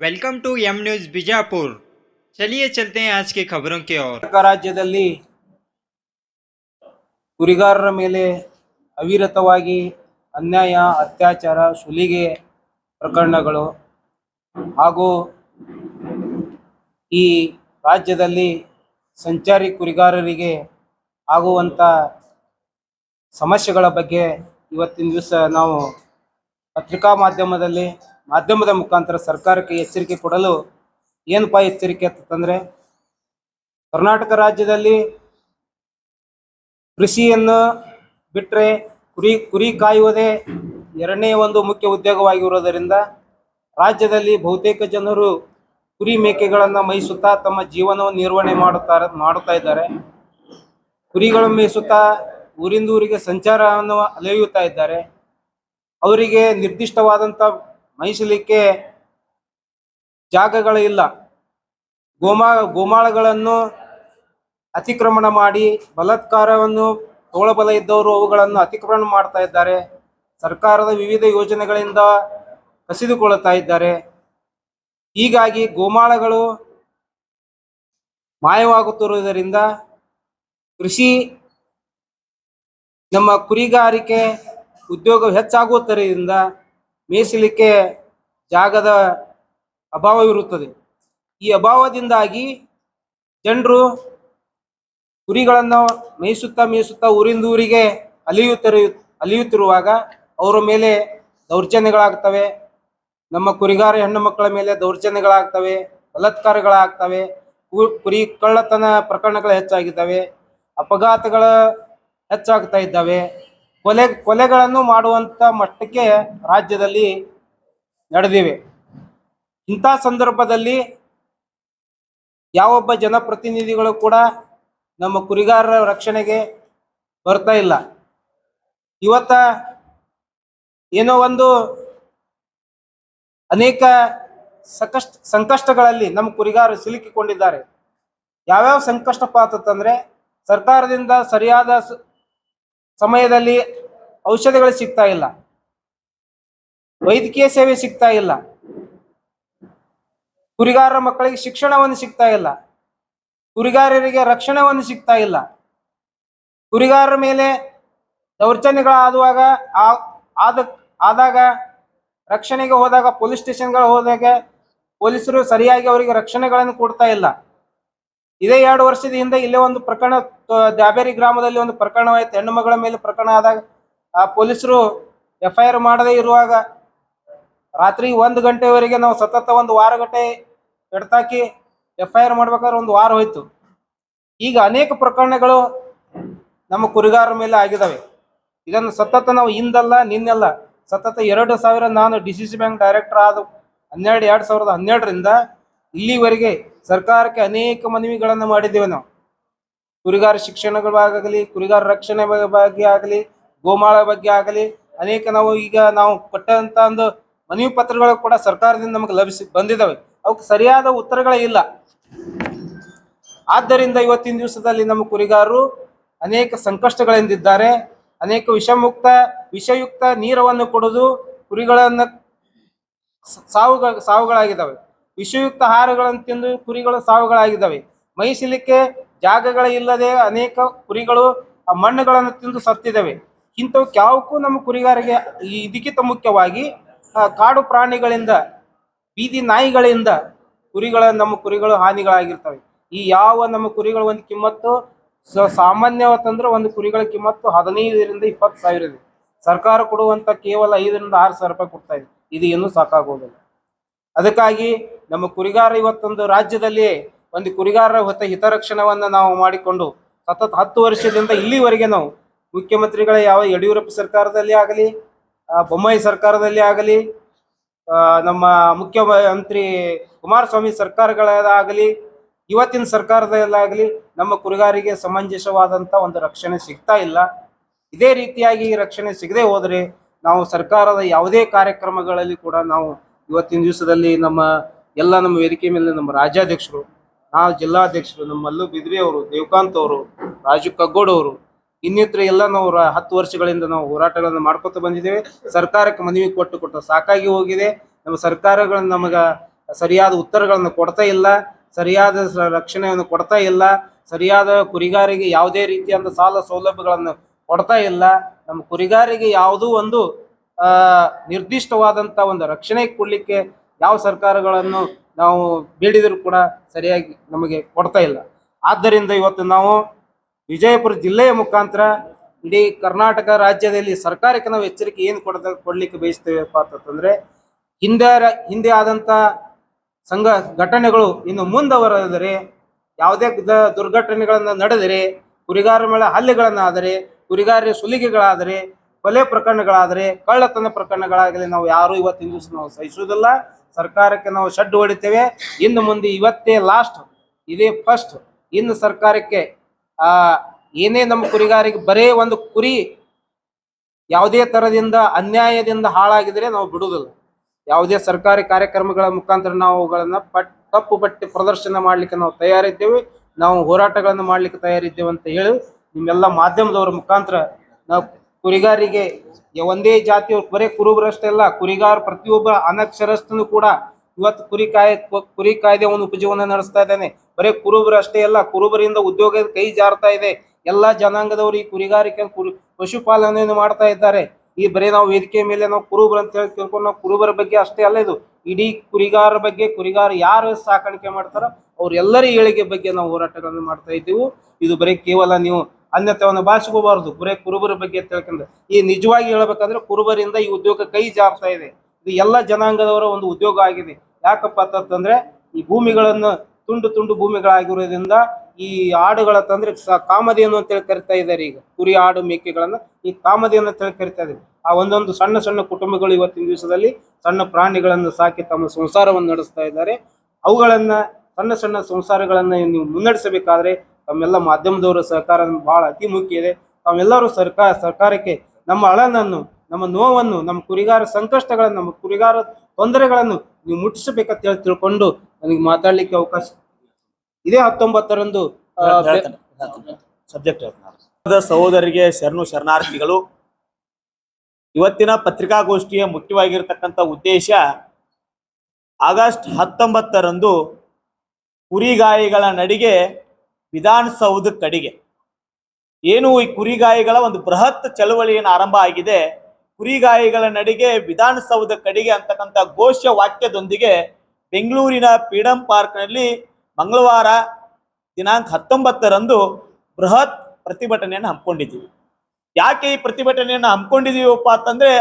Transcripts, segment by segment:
Welcome to M news Bijapur ಚಲಿಯೇ ಚಲತೆ ಆಜ್ಕೆ ಖಬರಂ ಕೆ ರಾಜ್ಯದಲ್ಲಿ ಕುರಿಗಾರರ ಮೇಲೆ ಅವಿರತವಾಗಿ ಅನ್ಯಾಯ, ಅತ್ಯಾಚಾರ, ಸುಲಿಗೆ ಪ್ರಕರಣಗಳು ಹಾಗೂ ಈ ರಾಜ್ಯದಲ್ಲಿ ಸಂಚಾರಿ ಕುರಿಗಾರರಿಗೆ ಆಗುವಂಥ ಸಮಸ್ಯೆಗಳ ಬಗ್ಗೆ ಇವತ್ತಿನ ದಿವಸ ನಾವು ಪತ್ರಿಕಾ ಮಾಧ್ಯಮದಲ್ಲಿ ಮಾಧ್ಯಮದ ಮುಖಾಂತರ ಸರ್ಕಾರಕ್ಕೆ ಎಚ್ಚರಿಕೆ ಕೊಡಲು ಏನಪ್ಪ ಎಚ್ಚರಿಕೆ ಅಂತಂದರೆ ಕರ್ನಾಟಕ ರಾಜ್ಯದಲ್ಲಿ ಕೃಷಿಯನ್ನು ಬಿಟ್ಟರೆ ಕುರಿ ಕುರಿ ಕಾಯುವುದೇ ಎರಡನೇ ಒಂದು ಮುಖ್ಯ ಉದ್ಯೋಗವಾಗಿರುವುದರಿಂದ ರಾಜ್ಯದಲ್ಲಿ ಬಹುತೇಕ ಜನರು ಕುರಿ ಮೇಕೆಗಳನ್ನು ಮೇಯಿಸುತ್ತಾ ತಮ್ಮ ಜೀವನವನ್ನು ನಿರ್ವಹಣೆ ಮಾಡುತ್ತಾರೆ ಮಾಡುತ್ತಾ ಇದ್ದಾರೆ. ಕುರಿಗಳು ಮೇಯಿಸುತ್ತಾ ಊರಿಂದ ಊರಿಗೆ ಸಂಚಾರವನ್ನು ಅಲೆಯುತ್ತಾ ಇದ್ದಾರೆ. ಅವರಿಗೆ ನಿರ್ದಿಷ್ಟವಾದಂಥ ಮೈಸಲಿಕ್ಕೆ ಜಾಗಗಳು ಇಲ್ಲ. ಗೋಮಾ, ಗೋಮಾಳಗಳನ್ನು ಅತಿಕ್ರಮಣ ಮಾಡಿ ಬಲಾತ್ಕಾರವನ್ನು ತೋಳಬಲ ಇದ್ದವರು ಅವುಗಳನ್ನು ಅತಿಕ್ರಮಣ ಮಾಡ್ತಾ ಇದ್ದಾರೆ. ಸರ್ಕಾರದ ವಿವಿಧ ಯೋಜನೆಗಳಿಂದ ಕಸಿದುಕೊಳ್ಳುತ್ತಾ ಇದ್ದಾರೆ. ಹೀಗಾಗಿ ಗೋಮಾಳಗಳು ಮಾಯವಾಗುತ್ತಿರುವುದರಿಂದ ಕೃಷಿ ನಮ್ಮ ಕುರಿಗಾರಿಕೆ ಉದ್ಯೋಗ ಹೆಚ್ಚಾಗುವುದರಿಂದ ಮೇಯಿಸಲಿಕ್ಕೆ ಜಾಗದ ಅಭಾವವಿರುತ್ತದೆ ಈ ಅಭಾವದಿಂದಾಗಿ ಜನರು ಕುರಿಗಳನ್ನು ಮೇಯಿಸುತ್ತಾ ಮೇಯಿಸುತ್ತಾ ಊರಿಂದ ಊರಿಗೆ ಅಲಿಯುತ್ತಿರು ಅಲಿಯುತ್ತಿರುವಾಗ ಅವರ ಮೇಲೆ ದೌರ್ಜನ್ಯಗಳಾಗ್ತವೆ. ನಮ್ಮ ಕುರಿಗಾರ ಹೆಣ್ಣು ಮಕ್ಕಳ ಮೇಲೆ ದೌರ್ಜನ್ಯಗಳಾಗ್ತವೆ, ಬಲತ್ಕಾರಗಳಾಗ್ತವೆ ಕುರಿ ಕಳ್ಳತನ ಪ್ರಕರಣಗಳು ಹೆಚ್ಚಾಗಿದ್ದಾವೆ. ಅಪಘಾತಗಳ ಹೆಚ್ಚಾಗ್ತಾ ಇದ್ದಾವೆ. ಕೊಲೆ, ಕೊಲೆಗಳನ್ನು ಮಾಡುವಂತ ಮಟ್ಟಕ್ಕೆ ರಾಜ್ಯದಲ್ಲಿ ನಡೆದಿವೆ. ಇಂಥ ಸಂದರ್ಭದಲ್ಲಿ ಯಾವೊಬ್ಬ ಜನಪ್ರತಿನಿಧಿಗಳು ಕೂಡ ನಮ್ಮ ಕುರಿಗಾರರ ರಕ್ಷಣೆಗೆ ಬರ್ತಾ ಇಲ್ಲ. ಇವತ್ತ ಏನೋ ಒಂದು ಅನೇಕ ಸಂಕಷ್ಟ, ಸಂಕಷ್ಟಗಳಲ್ಲಿ ನಮ್ಮ ಕುರಿಗಾರರು ಸಿಲುಕಿಕೊಂಡಿದ್ದಾರೆ. ಯಾವ್ಯಾವ ಸಂಕಷ್ಟಪ್ಪ ಅಂತಂದ್ರೆ ಸರ್ಕಾರದಿಂದ ಸರಿಯಾದ ಸಮಯದಲ್ಲಿ ಔಷಧಿಗಳು ಸಿಗ್ತಾ ಇಲ್ಲ. ವೈದ್ಯಕೀಯ ಸೇವೆ ಸಿಗ್ತಾ ಇಲ್ಲ. ಕುರಿಗಾರರ ಮಕ್ಕಳಿಗೆ ಶಿಕ್ಷಣವನ್ನು ಸಿಗ್ತಾ ಇಲ್ಲ. ಕುರಿಗಾರರಿಗೆ ರಕ್ಷಣೆವನ್ನು ಸಿಗ್ತಾ ಇಲ್ಲ. ಕುರಿಗಾರರ ಮೇಲೆ ದೌರ್ಜನ್ಯಗಳಾದುವಾಗ ಆ- ಆದ, ಆದಾಗ ರಕ್ಷಣೆಗೆ ಹೋದಾಗ, ಪೊಲೀಸ್ ಸ್ಟೇಷನ್ಗಳು ಹೋದಾಗ ಪೊಲೀಸರು ಸರಿಯಾಗಿ ಅವರಿಗೆ ರಕ್ಷಣೆಗಳನ್ನು ಕೊಡ್ತಾ ಇಲ್ಲ. ಇದೇ ಎರಡು ವರ್ಷದ ಹಿಂದೆ ಇಲ್ಲೇ ಒಂದು ಪ್ರಕರಣ ದಾಬೇರಿ ಗ್ರಾಮದಲ್ಲಿ ಒಂದು ಪ್ರಕರಣವಾಯಿತು. ಹೆಣ್ಣು ಮಗಳ ಮೇಲೆ ಪ್ರಕರಣ ಆದಾಗ, ಆ ಪೊಲೀಸರು ಎಫ್ ಐ ಮಾಡದೇ ಇರುವಾಗ ರಾತ್ರಿ ಒಂದು ಗಂಟೆವರೆಗೆ ನಾವು ಸತತ ಒಂದು ವಾರ ಗಂಟೆ ಎಡ್ತಾಕಿ ಎಫ್ ಐ ಮಾಡ್ಬೇಕಾದ್ರೆ ಒಂದು ವಾರ ಹೋಯ್ತು. ಈಗ ಅನೇಕ ಪ್ರಕರಣಗಳು ನಮ್ಮ ಕುರಿಗಾರರ ಮೇಲೆ ಆಗಿದ್ದಾವೆ ಇದನ್ನು ಸತತ ನಾವು ಹಿಂದಲ್ಲ, ನಿನ್ನೆಲ್ಲ. ಸತತ ಎರಡು ಸಾವಿರ ನಾನು D C C bank director ಆದ ಹನ್ನೆರಡು, ಎರಡು ಸಾವಿರದ ಹನ್ನೆರಡರಿಂದ ಇಲ್ಲಿವರೆಗೆ ಸರ್ಕಾರಕ್ಕೆ ಅನೇಕ ಮನವಿಗಳನ್ನು ಮಾಡಿದ್ದೇವೆ ನಾವು. ಕುರಿಗಾರ ಶಿಕ್ಷಣಗಳಾಗಲಿ ಕುರಿಗಾರ ರಕ್ಷಣೆ ಬಗ್ಗೆ ಆಗಲಿ, ಗೋಮಾಳ ಬಗ್ಗೆ ಆಗಲಿ, ಅನೇಕ ನಾವು ಈಗ ನಾವು ಕೊಟ್ಟಂತ ಒಂದು ಮನವಿ ಪತ್ರಗಳು ಕೂಡ ಸರ್ಕಾರದಿಂದ ನಮಗೆ ಲಭಿಸಿ ಬಂದಿದ್ದಾವೆ ಅವಕ್ಕೆ ಸರಿಯಾದ ಉತ್ತರಗಳೇ ಇಲ್ಲ. ಆದ್ದರಿಂದ ಇವತ್ತಿನ ದಿವಸದಲ್ಲಿ ನಮ್ಮ ಕುರಿಗಾರರು ಅನೇಕ ಸಂಕಷ್ಟಗಳಿಂದಿದ್ದಾರೆ. ಅನೇಕ ವಿಷಮುಕ್ತ, ವಿಷಯುಕ್ತ ನೀರವನ್ನು ಕೊಡುವುದು ಕುರಿಗಳನ್ನು ಸಾವುಗಳ ಸಾವುಗ ಸಾವುಗಳಾಗಿದ್ದಾವೆ ವಿಷಯುಕ್ತ ಆಹಾರಗಳನ್ನು ತಿಂದು ಕುರಿಗಳು ಸಾವುಗಳಾಗಿದ್ದಾವೆ. ಮೈಸಲಿಕ್ಕೆ ಜಾಗಗಳ ಇಲ್ಲದೆ ಅನೇಕ ಕುರಿಗಳು ಆ ಮಣ್ಣುಗಳನ್ನು ತಿಂದು ಸತ್ತಿದ್ದಾವೆ ಇಂಥವು ಯಾವಕ್ಕೂ ನಮ್ಮ ಕುರಿಗಾರಿಗೆ ಇದಕ್ಕಿಂತ ಮುಖ್ಯವಾಗಿ ಕಾಡು ಪ್ರಾಣಿಗಳಿಂದ, ಬೀದಿ ನಾಯಿಗಳಿಂದ ಕುರಿಗಳ, ನಮ್ಮ ಕುರಿಗಳು ಹಾನಿಗಳಾಗಿರ್ತವೆ. ಈ ಯಾವ ನಮ್ಮ ಕುರಿಗಳ ಒಂದು ಕಿಮ್ಮತ್ತು ಸಾಮಾನ್ಯವಾತಂದ್ರೆ ಒಂದು ಕುರಿಗಳ ಕಿಮ್ಮತ್ತು ಹದಿನೈದರಿಂದ ಇಪ್ಪತ್ತು ಸಾವಿರ ಇದೆ. ಸರ್ಕಾರ ಕೊಡುವಂತ ಕೇವಲ ಐದರಿಂದ ಆರು ಸಾವಿರ ರೂಪಾಯಿ ಕೊಡ್ತಾ ಇದೆ. ಇದು ಇನ್ನೂ ಸಾಕಾಗೋದಿಲ್ಲ. ಅದಕ್ಕಾಗಿ ನಮ್ಮ ಕುರಿಗಾರ ಇವತ್ತೊಂದು ರಾಜ್ಯದಲ್ಲಿ ಒಂದು ಕುರಿಗಾರರ ಹೊತ್ತ ಹಿತರಕ್ಷಣವನ್ನು ನಾವು ಮಾಡಿಕೊಂಡು ಸತತ ಹತ್ತು ವರ್ಷದಿಂದ ಇಲ್ಲಿವರೆಗೆ ನಾವು ಮುಖ್ಯಮಂತ್ರಿಗಳ ಯಾವ ಯಡಿಯೂರಪ್ಪ ಸರ್ಕಾರದಲ್ಲಿ ಆಗಲಿ ಬೊಮ್ಮಾಯಿ ಸರ್ಕಾರದಲ್ಲಿ ಆಗಲಿ ನಮ್ಮ ಮುಖ್ಯಮಂತ್ರಿ ಕುಮಾರಸ್ವಾಮಿ ಸರ್ಕಾರಗಳಾಗಲಿ ಇವತ್ತಿನ ಸರ್ಕಾರದಲ್ಲಾಗಲಿ ನಮ್ಮ ಕುರಿಗಾರಿಗೆ ಸಮಂಜಸವಾದಂಥ ಒಂದು ರಕ್ಷಣೆ ಸಿಗ್ತಾ ಇಲ್ಲ. ಇದೇ ರೀತಿಯಾಗಿ ರಕ್ಷಣೆ ಸಿಗದೆ ಹೋದರೆ ನಾವು ಸರ್ಕಾರದ ಯಾವುದೇ ಕಾರ್ಯಕ್ರಮಗಳಲ್ಲಿ ಕೂಡ ನಾವು ಇವತ್ತಿನ ದಿವಸದಲ್ಲಿ ನಮ್ಮ ಎಲ್ಲ ನಮ್ಮ ವೇದಿಕೆ ಮೇಲೆ ನಮ್ಮ ರಾಜ್ಯಾಧ್ಯಕ್ಷರು ನಾವು ಜಿಲ್ಲಾಧ್ಯಕ್ಷರು, ನಮ್ಮ ಮಲ್ಲು ಬಿದ್ರಿ ಅವರು, ದೇವಕಾಂತ್ ಅವರು, ರಾಜು ಕಗ್ಗೋಡ್ ಅವರು, ಇನ್ನಿತರ ಎಲ್ಲ ನಾವು ಹತ್ತು ವರ್ಷಗಳಿಂದ ನಾವು ಹೋರಾಟಗಳನ್ನು ಮಾಡ್ಕೊತ ಬಂದಿದ್ದೇವೆ. ಸರ್ಕಾರಕ್ಕೆ ಮನವಿ ಕೊಟ್ಟು ಕೊಟ್ಟು ಸಾಕಾಗಿ ಹೋಗಿದೆ. ನಮ್ಮ ಸರ್ಕಾರಗಳು ನಮಗ ಸರಿಯಾದ ಉತ್ತರಗಳನ್ನು ಕೊಡ್ತಾ ಇಲ್ಲ. ಸರಿಯಾದ ರಕ್ಷಣೆಯನ್ನು ಕೊಡ್ತಾ ಇಲ್ಲ. ಸರಿಯಾದ ಕುರಿಗಾರಿಗೆ ಯಾವುದೇ ರೀತಿಯಾದ ಸಾಲ ಸೌಲಭ್ಯಗಳನ್ನು ಕೊಡ್ತಾ ಇಲ್ಲ. ನಮ್ಮ ಕುರಿಗಾರಿಗೆ ಯಾವುದೂ ಒಂದು ನಿರ್ದಿಷ್ಟವಾದಂಥ ಒಂದು ರಕ್ಷಣೆ ಕೊಡ್ಲಿಕ್ಕೆ ಯಾವ ಸರ್ಕಾರಗಳನ್ನು ನಾವು ಬೇಡಿದರೂ ಕೂಡ ಸರಿಯಾಗಿ ನಮಗೆ ಕೊಡ್ತಾ ಇಲ್ಲ. ಆದ್ದರಿಂದ ಇವತ್ತು ನಾವು ವಿಜಯಪುರ ಜಿಲ್ಲೆಯ ಮುಖಾಂತರ ಇಡೀ ಕರ್ನಾಟಕ ರಾಜ್ಯದಲ್ಲಿ ಸರ್ಕಾರಕ್ಕೆ ನಾವು ಎಚ್ಚರಿಕೆ ಏನು ಕೊಡ ಕೊಡಲಿಕ್ಕೆ ಬಯಸ್ತೇವೆಪ್ಪ ಅಂತಂದರೆ, ಹಿಂದೆ ಹಿಂದೆ ಆದಂಥ ಸಂಘ ಘಟನೆಗಳು ಇನ್ನು ಮುಂದುವರೆದರೆ, ಯಾವುದೇ ದುರ್ಘಟನೆಗಳನ್ನ ನಡೆದರೆ, ಕುರಿಗಾರ ಮೇಳ ಹಲ್ಲೆಗಳನ್ನಾದರೆ ಕುರಿಗಾರ ಸುಲಿಗೆಗಳಾದರೆ, ಕೊಲೆ ಪ್ರಕರಣಗಳಾದರೆ, ಕಳ್ಳತನ ಪ್ರಕರಣಗಳಾಗಲಿ ನಾವು ಯಾರು ಇವತ್ತಿನ ದಿವಸ ನಾವು ಸಹಿಸುವುದಿಲ್ಲ. ಸರ್ಕಾರಕ್ಕೆ ನಾವು ಶೆಡ್ ಹೊಡಿತೇವೆ. ಇನ್ನು ಮುಂದೆ ಇವತ್ತೇ ಲಾಸ್ಟ್ ಇದೇ ಫಸ್ಟ್ ಇನ್ನು ಸರ್ಕಾರಕ್ಕೆ, ಆ, ಏನೇ ನಮ್ಮ ಕುರಿಗಾರಿಗೆ ಬರೇ ಒಂದು ಕುರಿ ಯಾವುದೇ ತರದಿಂದ ಅನ್ಯಾಯದಿಂದ ಹಾಳಾಗಿದ್ರೆ ನಾವು ಬಿಡುವುದಿಲ್ಲ. ಯಾವುದೇ ಸರ್ಕಾರಿ ಕಾರ್ಯಕ್ರಮಗಳ ಮುಖಾಂತರ ನಾವು ಅವುಗಳನ್ನ ತಪ್ಪು ಪಟ್ಟಿ ಪ್ರದರ್ಶನ ಮಾಡ್ಲಿಕ್ಕೆ ನಾವು ತಯಾರಿದ್ದೇವೆ. ನಾವು ಹೋರಾಟಗಳನ್ನು ಮಾಡ್ಲಿಕ್ಕೆ ತಯಾರಿದ್ದೇವೆ ಅಂತ ಹೇಳಿ ನಿಮ್ಮೆಲ್ಲ ಮಾಧ್ಯಮದವರ ಮುಖಾಂತರ ನಾವು ಕುರಿಗಾರಿಗೆ ಒಂದೇ ಜಾತಿಯವ್ರು ಬರೇ ಕುರುಬರಷ್ಟೇ ಅಲ್ಲ ಕುರಿಗಾರ ಪ್ರತಿಯೊಬ್ಬ ಅನಕ್ಷರಸ್ಥನು ಕೂಡ ಇವತ್ತು ಕುರಿ ಕಾಯ ಕುರಿ ಕಾಯ್ದೆ ಒಂದು ಉಪಜೀವನ ನಡೆಸ್ತಾ ಇದ್ದಾನೆ. ಬರೇ ಕುರುಬರು ಅಷ್ಟೇ ಅಲ್ಲ, ಕುರುಬರಿಂದ ಉದ್ಯೋಗ ಕೈ ಜಾರ್ತಾ ಇದೆ. ಎಲ್ಲಾ ಜನಾಂಗದವರು ಈ ಕುರಿಗಾರಿಕೆ ಕುರಿ, ಪಶುಪಾಲನೆಯನ್ನು ಮಾಡ್ತಾ ಇದ್ದಾರೆ. ಈ ಬರೀ ನಾವು ವೇದಿಕೆ ಮೇಲೆ ನಾವು ಕುರುಬರು ಅಂತ ಹೇಳಿ ತಿಳ್ಕೊಂಡು ನಾವು ಕುರುಬರ ಬಗ್ಗೆ ಅಷ್ಟೇ ಅಲ್ಲ ಇದು. ಇಡೀ ಕುರಿಗಾರ ಬಗ್ಗೆ ಕುರಿಗಾರ ಯಾರು ಸಾಕಾಣಿಕೆ ಮಾಡ್ತಾರೋ ಅವ್ರೆಲ್ಲರ ಏಳಿಗೆ ಬಗ್ಗೆ ನಾವು ಹೋರಾಟಗಳನ್ನು ಮಾಡ್ತಾ ಇದ್ದೀವಿ. ಇದು ಬರೀ ಕೇವಲ ನೀವು ಅನ್ಯತವನ್ನು ಭಾಷಿಕೋಬಾರದು ಬರೇ ಕುರುಬರ ಬಗ್ಗೆ ತಿಳ್ಕೊಂಡ್ರೆ ಈ ನಿಜವಾಗಿ ಹೇಳ್ಬೇಕಂದ್ರೆ ಕುರುಬರಿಂದ ಈ ಉದ್ಯೋಗ ಕೈ ಜಾರ್ತಾ ಇದೆ. ಇದು ಎಲ್ಲ ಜನಾಂಗದವರ ಒಂದು ಉದ್ಯೋಗ ಆಗಿದೆ. ಯಾಕಪ್ಪ ಅಂತಂದ್ರೆ ಈ ಭೂಮಿಗಳನ್ನು ತುಂಡು ತುಂಡು ಭೂಮಿಗಳಾಗಿರೋದ್ರಿಂದ ಈ ಆಡುಗಳ ತಂದ್ರೆ ಕಾಮಧೇನು ಅಂತೇಳಿ ಕರಿತಾ ಇದ್ದಾರೆ ಈಗ. ಕುರಿ, ಆಡು, ಮೇಕೆಗಳನ್ನ ಈ ಕಾಮಧೇನು ಅಂತೇಳಿ ಕರಿತಾ ಇದ್ದಾರೆ. ಆ ಒಂದೊಂದು ಸಣ್ಣ ಸಣ್ಣ ಕುಟುಂಬಗಳು ಇವತ್ತಿನ ದಿವಸದಲ್ಲಿ ಸಣ್ಣ ಪ್ರಾಣಿಗಳನ್ನು ಸಾಕಿ ತಮ್ಮ ಸಂಸಾರವನ್ನು ನಡೆಸ್ತಾ ಇದ್ದಾರೆ. ಅವುಗಳನ್ನ ಸಣ್ಣ ಸಣ್ಣ ಸಂಸಾರಗಳನ್ನ ನೀವು ಮುನ್ನಡೆಸಬೇಕಾದ್ರೆ ತಮ್ಮೆಲ್ಲ ಮಾಧ್ಯಮದವರ ಸಹಕಾರ ಬಹಳ ಅತಿ ಮುಖ್ಯ ಇದೆ. ತಾವೆಲ್ಲರೂ ಸರ್ಕಾರ ಸರ್ಕಾರಕ್ಕೆ ನಮ್ಮ ಅಳನನ್ನು ನಮ್ಮ ನೋವನ್ನು, ನಮ್ಮ ಕುರಿಗಾರ ಸಂಕಷ್ಟಗಳನ್ನು, ನಮ್ಮ ಕುರಿಗಾರ ತೊಂದರೆಗಳನ್ನು ನೀವು ಮುಟ್ಟಿಸಬೇಕಂತ ಹೇಳಿ ತಿಳ್ಕೊಂಡು ನನಗೆ ಮಾತಾಡ್ಲಿಕ್ಕೆ ಅವಕಾಶ ಇದೇ. ಹತ್ತೊಂಬತ್ತರಂದು ಸಬ್ಜೆಕ್ಟ್ ಸಹೋದರಿಗೆ ಶರಣು ಶರಣಾರ್ಥಿಗಳು, ಇವತ್ತಿನ ಪತ್ರಿಕಾಗೋಷ್ಠಿಯ ಮುಖ್ಯವಾಗಿರ್ತಕ್ಕಂಥ ಉದ್ದೇಶ ಆಗಸ್ಟ್ ಹತ್ತೊಂಬತ್ತರಂದು ಕುರಿಗಾಯಿಗಳ ನಡಿಗೆ ವಿಧಾನಸೌಧ ಕಡೆಗೆ. ಏನು ಈ ಕುರಿಗಾಯಿಗಳ ಒಂದು ಬೃಹತ್ ಚಳವಳಿಯನ್ನು ಆರಂಭ ಆಗಿದೆ. ಕುರಿಗಾಯಿಗಳ ನಡಿಗೆ ವಿಧಾನಸೌಧ ಕಡೆಗೆ ಅಂತಕ್ಕಂಥ ಘೋಷ ವಾಕ್ಯದೊಂದಿಗೆ ಬೆಂಗಳೂರಿನ ಪೀಡಂ ಪಾರ್ಕ್ನಲ್ಲಿ ಮಂಗಳವಾರ ದಿನಾಂಕ ಹತ್ತೊಂಬತ್ತರಂದು ಬೃಹತ್ ಪ್ರತಿಭಟನೆಯನ್ನು ಹಮ್ಮಿಕೊಂಡಿದ್ದೀವಿ. ಯಾಕೆ ಈ ಪ್ರತಿಭಟನೆಯನ್ನು ಹಮ್ಮಿಕೊಂಡಿದೀವಪ್ಪ ಅಂತಂದ್ರೆ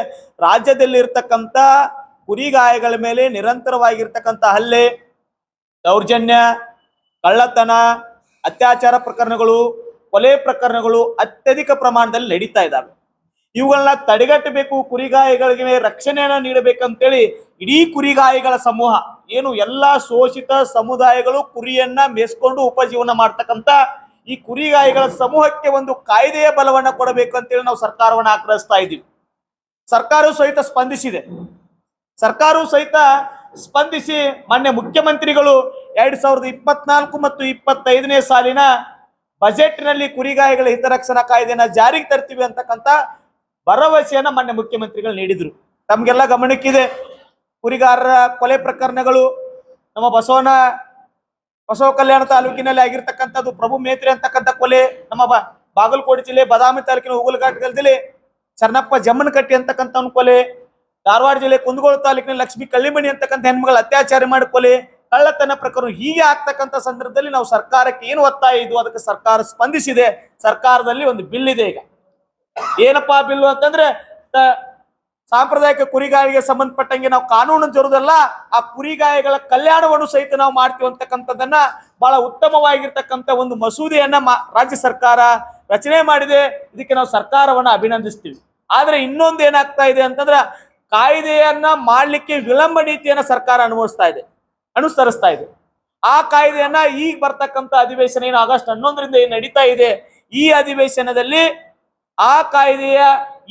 ರಾಜ್ಯದಲ್ಲಿ ಇರ್ತಕ್ಕಂಥ ಕುರಿಗಾಯಗಳ ಮೇಲೆ ನಿರಂತರವಾಗಿರ್ತಕ್ಕಂಥ ಹಲ್ಲೆ, ದೌರ್ಜನ್ಯ, ಕಳ್ಳತನ ಅತ್ಯಾಚಾರ ಪ್ರಕರಣಗಳು, ಕೊಲೆ ಪ್ರಕರಣಗಳು ಅತ್ಯಧಿಕ ಪ್ರಮಾಣದಲ್ಲಿ ನಡೀತಾ ಇದ್ದಾವೆ. ಇವುಗಳನ್ನ ತಡೆಗಟ್ಟಬೇಕು, ಕುರಿಗಾಯಿಗಳಿಗೆ ರಕ್ಷಣೆಯನ್ನ ನೀಡಬೇಕಂತೇಳಿ ಇಡೀ ಕುರಿಗಾಯಿಗಳ ಸಮೂಹ, ಏನು ಎಲ್ಲಾ ಶೋಷಿತ ಸಮುದಾಯಗಳು ಕುರಿಯನ್ನ ಮೇಸ್ಕೊಂಡು ಉಪಜೀವನ ಮಾಡ್ತಕ್ಕಂತ ಈ ಕುರಿಗಾಯಿಗಳ ಸಮೂಹಕ್ಕೆ ಒಂದು ಕಾಯ್ದೆಯ ಬಲವನ್ನ ಕೊಡಬೇಕು ಅಂತೇಳಿ ನಾವು ಸರ್ಕಾರವನ್ನ ಆಗ್ರಹಿಸ್ತಾ ಇದ್ದೀವಿ. ಸರ್ಕಾರವು ಸಹಿತ ಸ್ಪಂದಿಸಿದೆ. ಸರ್ಕಾರವು ಸಹಿತ ಸ್ಪಂದಿಸಿ ಮಾನ್ಯ ಮುಖ್ಯಮಂತ್ರಿಗಳು ಎರಡ್ ಸಾವಿರದ ಇಪ್ಪತ್ನಾಲ್ಕು ಮತ್ತು ಇಪ್ಪತ್ತೈದನೇ ಸಾಲಿನ ಬಜೆಟ್ನಲ್ಲಿ ಕುರಿಗಾಯಿಗಳ ಹಿತರಕ್ಷಣಾ ಕಾಯ್ದೆನ ಜಾರಿಗೆ ತರ್ತೀವಿ ಅಂತಕ್ಕಂಥ ಭರವಸೆಯನ್ನ ಮಾನ್ಯ ಮುಖ್ಯಮಂತ್ರಿಗಳು ನೀಡಿದರು. ತಮಗೆಲ್ಲ ಗಮನಕ್ಕಿದೆ. ಕುರಿಗಾರರ ಕೊಲೆ ಪ್ರಕರಣಗಳು ನಮ್ಮ ಬಸವನ ಬಸವ ಕಲ್ಯಾಣ ತಾಲೂಕಿನಲ್ಲಿ ಆಗಿರ್ತಕ್ಕಂಥದ್ದು ಪ್ರಭು ಮೇತ್ರಿ ಅಂತಕ್ಕಂಥ ಕೊಲೆ, ನಮ್ಮ ಬಾಗಲಕೋಟೆ ಜಿಲ್ಲೆ ಬದಾಮಿ ತಾಲೂಕಿನ ಉಗುಲಘಾಟದಲ್ಲಿ ಜಮ್ಮನ್ ಜಮ್ಮನಕಟ್ಟಿ ಅಂತಕ್ಕಂಥ ಕೊಲೆ ಧಾರವಾಡ ಜಿಲ್ಲೆ ಕುಂದಗೋಳ ತಾಲೂಕಿನ ಲಕ್ಷ್ಮಿ ಕಳ್ಳಿಮಣಿ ಅಂತಕ್ಕಂಥ ಹೆಣ್ಮಗಳ ಅತ್ಯಾಚಾರ ಮಾಡಿ ಕೊಲೆ, ಕಳ್ಳತನ ಪ್ರಕರಣ ಹೀಗೆ ಆಗ್ತಕ್ಕಂಥ ಸಂದರ್ಭದಲ್ಲಿ ನಾವು ಸರ್ಕಾರಕ್ಕೆ ಏನು ಒತ್ತಾಯ ಇದು? ಅದಕ್ಕೆ ಸರ್ಕಾರ ಸ್ಪಂದಿಸಿದೆ. ಸರ್ಕಾರದಲ್ಲಿ ಒಂದು ಬಿಲ್ ಇದೆ ಈಗ. ಏನಪ್ಪಾ ಬಿಲ್ಲು ಅಂತಂದ್ರೆ ಸಾಂಪ್ರದಾಯಿಕ ಕುರಿಗಾಯಿಗೆ ಸಂಬಂಧಪಟ್ಟಂಗೆ ನಾವು ಕಾನೂನು ಜರುದಲ್ಲ, ಆ ಕುರಿಗಾಯಿಗಳ ಕಲ್ಯಾಣವನ್ನು ಸಹಿತ ನಾವು ಮಾಡ್ತೀವಿ ಅಂತಕ್ಕಂಥದ್ದನ್ನ ಬಹಳ ಉತ್ತಮವಾಗಿರ್ತಕ್ಕಂಥ ಒಂದು ಮಸೂದೆಯನ್ನ ರಾಜ್ಯ ಸರ್ಕಾರ ರಚನೆ ಮಾಡಿದೆ. ಇದಕ್ಕೆ ನಾವು ಸರ್ಕಾರವನ್ನ ಅಭಿನಂದಿಸ್ತೀವಿ. ಆದ್ರೆ ಇನ್ನೊಂದು ಏನಾಗ್ತಾ ಇದೆ ಅಂತಂದ್ರ ಕಾಯ್ದೆಯನ್ನ ಮಾಡಲಿಕ್ಕೆ ವಿಳಂಬ ನೀತಿಯನ್ನ ಸರ್ಕಾರ ಅನುಭವಿಸ್ತಾ ಇದೆ, ಅನುಸರಿಸ್ತಾ ಇದೆ. ಆ ಕಾಯ್ದೆಯನ್ನ ಈಗ ಬರ್ತಕ್ಕಂಥ ಅಧಿವೇಶನ ಏನು ಆಗಸ್ಟ್ ಹನ್ನೊಂದರಿಂದ ಏನು ನಡೀತಾ ಇದೆ, ಈ ಅಧಿವೇಶನದಲ್ಲಿ ಆ ಕಾಯ್ದೆಯ,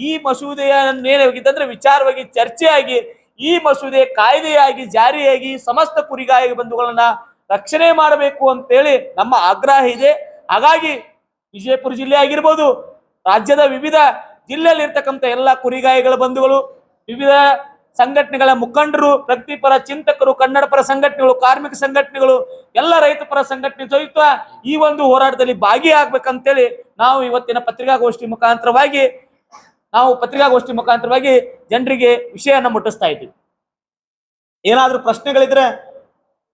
ಈ ಮಸೂದೆಯ ನೇರವಾಗಿದ್ದಂದ್ರೆ ವಿಚಾರವಾಗಿ ಚರ್ಚೆಯಾಗಿ, ಈ ಮಸೂದೆ ಕಾಯ್ದೆಯಾಗಿ, ಜಾರಿಯಾಗಿ ಸಮಸ್ತ ಕುರಿಗಾಯಿ ಬಂಧುಗಳನ್ನ ರಕ್ಷಣೆ ಮಾಡಬೇಕು ಅಂತೇಳಿ ನಮ್ಮ ಆಗ್ರಹ ಇದೆ. ಹಾಗಾಗಿ ವಿಜಯಪುರ ಜಿಲ್ಲೆ ಆಗಿರ್ಬೋದು, ರಾಜ್ಯದ ವಿವಿಧ ಜಿಲ್ಲೆಯಲ್ಲಿ ಇರ್ತಕ್ಕಂಥ ಎಲ್ಲ ಕುರಿಗಾಯಿಗಳ ಬಂಧುಗಳು ವಿವಿಧ ಸಂಘಟನೆಗಳ ಮುಖಂಡರು ಪ್ರಗತಿಪರ ಚಿಂತಕರು, ಕನ್ನಡ ಪರ ಸಂಘಟನೆಗಳು, ಕಾರ್ಮಿಕ ಸಂಘಟನೆಗಳು, ಎಲ್ಲ ರೈತ ಪರ ಸಂಘಟನೆ ಸಹಿತ ಈ ಒಂದು ಹೋರಾಟದಲ್ಲಿ ಭಾಗಿಯಾಗಬೇಕಂತೇಳಿ ನಾವು ಇವತ್ತಿನ ಪತ್ರಿಕಾಗೋಷ್ಠಿ ಮುಖಾಂತರವಾಗಿ, ನಾವು ಪತ್ರಿಕಾಗೋಷ್ಠಿ ಮುಖಾಂತರವಾಗಿ ಜನರಿಗೆ ವಿಷಯನ ಮುಟ್ಟಿಸ್ತಾ ಇದ್ದೀವಿ. ಏನಾದರೂ ಪ್ರಶ್ನೆಗಳಿದ್ರೆ